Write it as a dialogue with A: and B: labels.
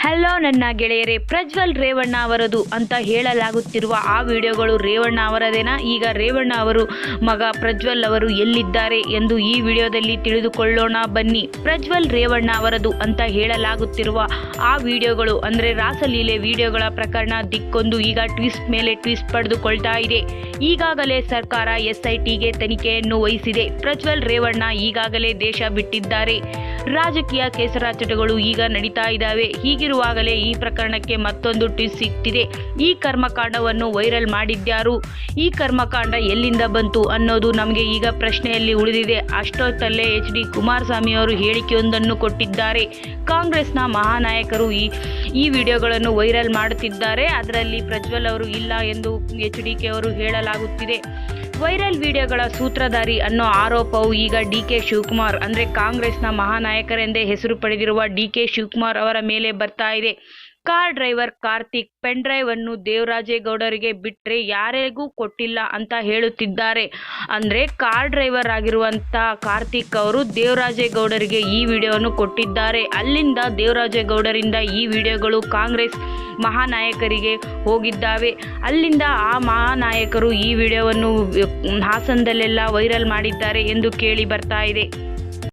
A: Hello ನನ್ನ ಗೆಳೆಯರೇ, ಪ್ರಜ್ವಲ್ ರೇವಣ್ಣ ಅವರದು ಅಂತ ಹೇಳಲಾಗುತ್ತಿರುವ ಆ ವಿಡಿಯೋಗಳು ರೇವಣ್ಣ ಅವರದೇನಾ? ಈಗ ರೇವಣ್ಣ ಅವರು, ಮಗ ಪ್ರಜ್ವಲ್ ಅವರು ಎಲ್ಲಿದ್ದಾರೆ ಎಂದು ಈ ವಿಡಿಯೋದಲ್ಲಿ ತಿಳಿದುಕೊಳ್ಳೋಣ ಬನ್ನಿ. ಪ್ರಜ್ವಲ್ ರೇವಣ್ಣ ಅವರದು ಅಂತ ಹೇಳಲಾಗುತ್ತಿರುವ ಆ ವಿಡಿಯೋಗಳು ಅಂದರೆ ರಾಸಲೀಲೆ ವಿಡಿಯೋಗಳ ಪ್ರಕರಣ, ದಿಕ್ಕೊಂದು ಈಗ ಟ್ವಿಸ್ಟ್ ಮೇಲೆ ಟ್ವಿಸ್ಟ್ ಪಡೆದುಕೊಳ್ತಾ ಇದೆ. ಈಗಾಗಲೇ ಸರ್ಕಾರ ಎಸ್ಐಟಿಗೆ ತನಿಖೆಯನ್ನು ವಹಿಸಿದೆ. ಪ್ರಜ್ವಲ್ ರೇವಣ್ಣ ಈಗಾಗಲೇ ದೇಶ ಬಿಟ್ಟಿದ್ದಾರೆ. ರಾಜಕೀಯ ಕೇಸರಾಚಟಗಳು ಈಗ ನಡೀತಾ ಇದ್ದಾವೆ. ಹೀಗಿರುವಾಗಲೇ ಈ ಪ್ರಕರಣಕ್ಕೆ ಮತ್ತೊಂದು ಟ್ವಿಸ್ಟ್ ಸಿಗ್ತಿದೆ ಈ ಕರ್ಮಕಾಂಡವನ್ನು ವೈರಲ್ ಮಾಡಿದ್ಯಾರು? ಈ ಕರ್ಮಕಾಂಡ ಎಲ್ಲಿಂದ ಬಂತು ಅನ್ನೋದು ನಮಗೆ ಈಗ ಪ್ರಶ್ನೆಯಲ್ಲಿ ಉಳಿದಿದೆ. ಅಷ್ಟೊತ್ತಲ್ಲೇ ಎಚ್ ಡಿ ಕುಮಾರಸ್ವಾಮಿ ಅವರು ಹೇಳಿಕೆಯೊಂದನ್ನು ಕೊಟ್ಟಿದ್ದಾರೆ. ಕಾಂಗ್ರೆಸ್ನ ಮಹಾನಾಯಕರು ಈ ಈ ವಿಡಿಯೋಗಳನ್ನು ವೈರಲ್ ಮಾಡುತ್ತಿದ್ದಾರೆ. ಅದರಲ್ಲಿ ಪ್ರಜ್ವಲ್ ಅವರು ಇಲ್ಲ ಎಂದು ಎಚ್ ಡಿ ಕೆ ಅವರು ಹೇಳಲಾಗುತ್ತಿದೆ. ವೈರಲ್ ವಿಡಿಯೋಗಳ ಸೂತ್ರಧಾರಿ ಅನ್ನೋ ಆರೋಪವು ಈಗ ಡಿ ಕೆ ಶಿವಕುಮಾರ್, ಅಂದರೆ ಕಾಂಗ್ರೆಸ್ನ ಮಹಾನಾಯಕರೆಂದೇ ಹೆಸರು ಪಡೆದಿರುವ ಡಿ ಕೆ ಶಿವಕುಮಾರ್ ಅವರ ಮೇಲೆ ಬರ್ತಾ ಇದೆ. Car driver Karthik pen drive ಅನ್ನು ದೇವರಾಜೇಗೌಡರಿಗೆ ಬಿಟ್ಟರೆ ಯಾರಿಗೂ ಕೊಟ್ಟಿಲ್ಲ ಅಂತ ಹೇಳುತ್ತಿದ್ದಾರೆ. ಅಂದರೆ ಕಾರ್ ಡ್ರೈವರ್ ಆಗಿರುವಂಥ ಕಾರ್ತಿಕ್ ಅವರು ದೇವರಾಜೇಗೌಡರಿಗೆ ಈ ವಿಡಿಯೋವನ್ನು ಕೊಟ್ಟಿದ್ದಾರೆ. ಅಲ್ಲಿಂದ ದೇವರಾಜೇಗೌಡರಿಂದ ಈ ವಿಡಿಯೋಗಳು ಕಾಂಗ್ರೆಸ್ ಮಹಾನಾಯಕರಿಗೆ ಹೋಗಿದ್ದಾವೆ. ಅಲ್ಲಿಂದ ಆ ಮಹಾನಾಯಕರು ಈ ವಿಡಿಯೋವನ್ನು ಹಾಸನದಲ್ಲೆಲ್ಲ ವೈರಲ್ ಮಾಡಿದ್ದಾರೆ ಎಂದು ಕೇಳಿ ಬರ್ತಾ ಇದೆ.